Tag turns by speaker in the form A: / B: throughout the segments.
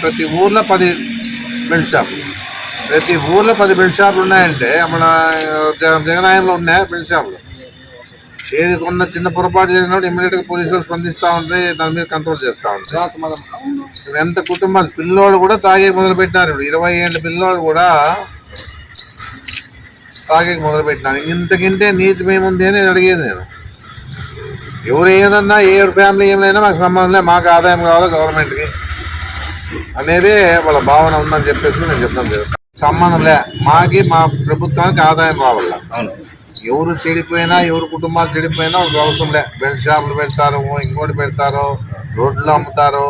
A: ప్రతి ఊర్లో పది బెల్ట్ షాపులు ప్రతి ఊర్లో పది బెల్ట్ షాపులు ఉన్నాయంటే మన జగ- జగనాయంలో ఉన్నాయి బెల్ట్ షాపులు ఏది కొన్న చిన్న పొరపాటు జరిగినప్పుడు ఇమ్మీడియట్గా పోలీసులు స్పందిస్తూ ఉంటే దాని మీద కంట్రోల్ చేస్తూ ఇప్పుడు ఎంత కుటుంబాలు పిల్లోళ్ళు కూడా తాగే మొదలు పెట్టినారు ఇప్పుడు ఇరవై ఏళ్ళ పిల్లోళ్ళు కూడా తాగే మొదలు పెట్టినారు ఇంతకింటే నీచమేముంది అని నేను అడిగేది నేను. ఎవరు ఏదన్నా ఏ ఫ్యామిలీ ఏమైనా మాకు సంబంధం లేదు మాకు ఆదాయం కావాలి గవర్నమెంట్కి. అనేదే వాళ్ళ భావన ఉందని చెప్పేసి నేను చెప్తాను జరుగుతాను సంబంధం లే. మాకి మా ప్రభుత్వానికి ఆదాయం రావాల. ఎవరు చెడిపోయినా ఎవరు కుటుంబాలు చెడిపోయినా వాళ్ళకి అవసరం లే. బెల్ట్ షాపులు పెడతారు ఇంకోటి పెడతారు రోడ్లు అమ్ముతారు.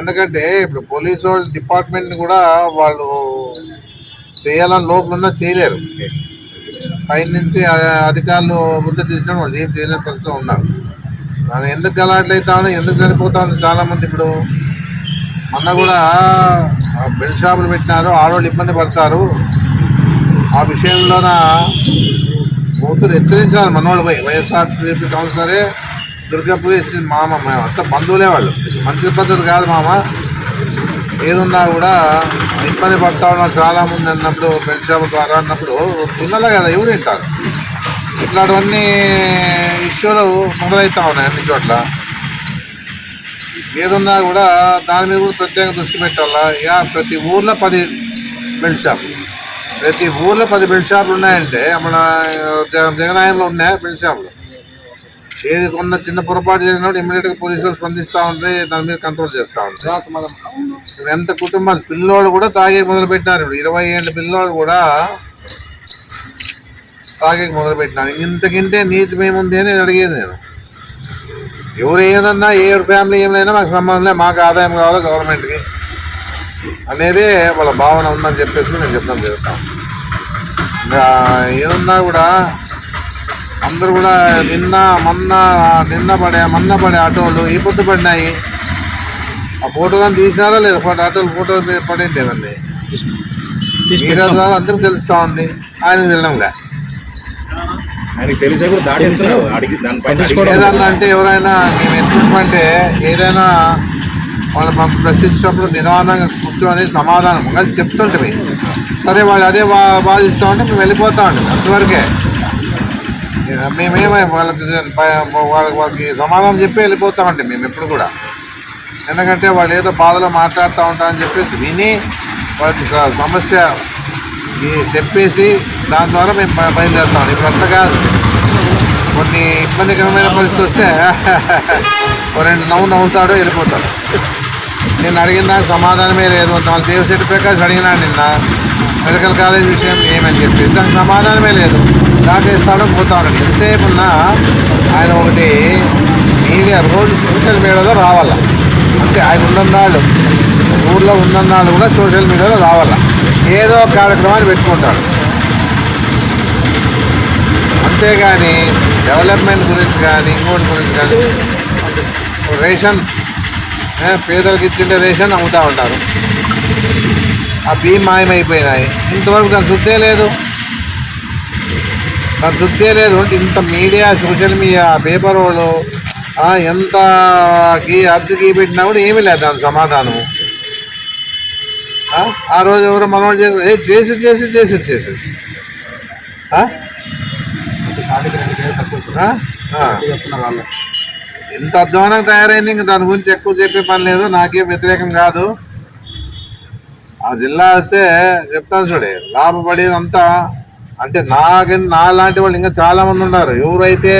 A: ఎందుకంటే ఇప్పుడు పోలీసు వాళ్ళ డిపార్ట్మెంట్ని కూడా వాళ్ళు చేయాలని లోపల ఉన్నా చేయలేరు. పైన నుంచి అధికారులు ముద్ద తీసిన వాళ్ళు ఏం చేయలేని పరిస్థితిలో ఉన్నారు. ఎందుకు గలాట్లయితామో ఎందుకు చనిపోతామని చాలా మంది ఇప్పుడు మొన్న కూడా బెల్ షాపులు పెట్టినారు ఆడవాళ్ళు ఇబ్బంది పడతారు. ఆ విషయంలోన కూతురు హెచ్చరించారు మనవాళ్ళు పోయి వైఎస్ఆర్టీపీ కౌన్సిలరే దుర్గాపూర్ ఇచ్చింది మామ మేము అంతా బంధువులే వాళ్ళు. మంచి పద్ధతి కాదు మామ. ఏదున్నా కూడా ఇబ్బంది పడతా ఉన్నారు. చాలామంది అన్నప్పుడు బెల్ట్ షాప్ ద్వారా అన్నప్పుడు పిల్లలే కదా ఎవరు తింటారు? ఇట్లాంటివన్నీ ఇష్యూలు మొదలవుతూ ఉన్నాయి అన్ని చోట్ల. ఏదున్నా కూడా దాని మీద కూడా ప్రత్యేక దృష్టి పెట్టాలా? ఇక ప్రతి ఊర్లో పది బెల్ట్ షాపులు ప్రతి ఊర్లో పది బెల్ట్ షాపులు ఉన్నాయంటే మన జగ- జగనాయంలో ఉన్నాయి బెల్ట్ షాపులు ఏది కొన్న చిన్న పొరపాటు జరిగినప్పుడు ఇమ్మీడియట్గా పోలీసులు స్పందిస్తూ ఉంటే దాని మీద కంట్రోల్ చేస్తూ ఉంటారు ఇప్పుడు ఎంత కుటుంబాలు? పిల్లోళ్ళు కూడా తాగే మొదలు పెట్టినారు ఇప్పుడు ఇరవై ఏళ్ళ పిల్లోళ్ళు కూడా తాగే మొదలు పెట్టినారు ఇంతకింటే నీచమేముంది అని అడిగేది నేను. ఎవరు ఏదన్నా ఏ ఫ్యామిలీ ఏమైనా మాకు సంబంధం లేదు మాకు ఆదాయం కావాలి గవర్నమెంట్కి అనేదే వాళ్ళ భావన ఉందని చెప్పేసి నేను చెప్తాను జరుగుతాం. ఇంకా ఏదన్నా కూడా అందరూ కూడా నిన్న మొన్న నిన్న పడే మొన్న పడే ఆటోలు ఈ పొద్దు పడినాయి? ఆ ఫోటో కానీ తీసినారా లేదా? ఫోటో ఆటోలు ఫోటో పడింది లేదండి మీడియా ద్వారా అందరికి తెలుస్తూ ఉంది. ఆయన తినడంలే
B: ఆయనకి తెలిసే కూడా దాటేస్తున్నారు అడిగి దానిపైన అడిగి-
A: ఏదన్నా అంటే ఎవరైనా మేము ఏదైనా వాళ్ళు మాకు ప్రశ్నించినప్పుడు నిదానంగా కూర్చొని సమాధానం. అది చెప్తుంటే సరే వాళ్ళు అదే వా బాధిస్తూ ఉంటే మేము వెళ్ళిపోతా ఉంటాం అంతవరకే. మేమేమై వాళ్ళకి వాళ్ళకి వాళ్ళకి సమాధానం చెప్పి వెళ్ళిపోతామంటే మేము ఎప్పుడు కూడా. ఎందుకంటే వాళ్ళు ఏదో బాధలో మాట్లాడుతూ ఉంటారని చెప్పేసి విని వాళ్ళకి సమస్య చెప్పేసి దాని ద్వారా మేము బయలుదేరుతాం. ఇప్పుడు అంతగా కొన్ని ఇబ్బందికరమైన పరిస్థితి వస్తే రెండు నవ్వు నవ్వుతాడు వెళ్ళిపోతాడు. నేను అడిగిన దానికి సమాధానమే లేదు. నాలుగు దేవశెట్టి ప్రకాష్ అడిగినాడు నిన్న మెడికల్ కాలేజ్ విషయం ఏమని చెప్పి దానికి సమాధానమే లేదు. దాటేస్తాడు పోతాడు. ఎంతసేపు ఉన్నా ఆయన ఒకటి మీడియా రోజు సోషల్ మీడియాలో రావాలా. అంతే ఆయన ఉన్నన్నాళ్ళు. ఊర్లో ఉన్నన్నాళ్ళు కూడా సోషల్ మీడియాలో రావాలా. ఏదో కార్యక్రమాన్ని పెట్టుకుంటాడు. అంతేగాని డెవలప్మెంట్ గురించి కానీ ఇంకోటి గురించి కానీ రేషన్ పేదలకు ఇచ్చిండే రేషన్ అమ్ముతూ ఉంటారు. ఆ బియ్యం మాయమైపోయినాయి. ఇంతవరకు దాని శుద్ధే లేదు. దాని శుద్ధే లేదు అంటే ఇంత మీడియా సోషల్ మీడియా పేపర్ వాళ్ళు ఎంత గీ అరిచి గీ పెట్టినా కూడా ఏమీ లేదు దాని సమాధానం. ఆ? రోజు ఎవరో మనోడు చేసి ఏ చేసి చేసి చేసి చేసి. ఇంత అధ్వానంగా తయారైంది ఇంక దాని గురించి ఎక్కువ చెప్పే పని లేదు. నాకేం వ్యతిరేకం కాదు. ఆ జిల్లా వస్తే చెప్తాను చూడే లాభపడేదంతా అంటే నాకి నా లాంటి వాళ్ళు ఇంకా చాలామంది ఉన్నారు. ఎవరైతే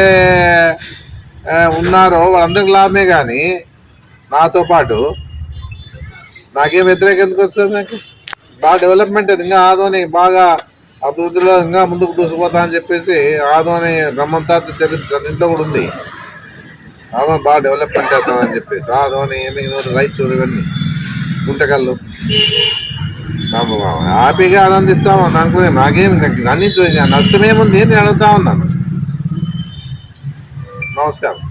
A: ఉన్నారో వాళ్ళందరికి లాభమే కానీ నాతో పాటు నాకేం వ్యతిరేకత ఎందుకు వస్తుంది నాకు? బాగా డెవలప్మెంట్ అది ఇంకా ఆదోని బాగా అభివృద్ధిలో ఇంకా ముందుకు దూసుకుపోతా అని చెప్పేసి ఆదోని బ్రహ్మంతా చరిత్ర ఇంట్లో కూడా ఉంది. ఆదోని బాగా డెవలప్మెంట్ అవుతుందని చెప్పేసి ఆదోని ఏమి రైచూరు ఇవన్నీ గుంటకల్లు హ్యాపీగా ఆనందిస్తాము. అనుకునే నాకేం నన్ను నష్టమేముంది నేను అడుగుతా ఉన్నాను. నమస్కారం.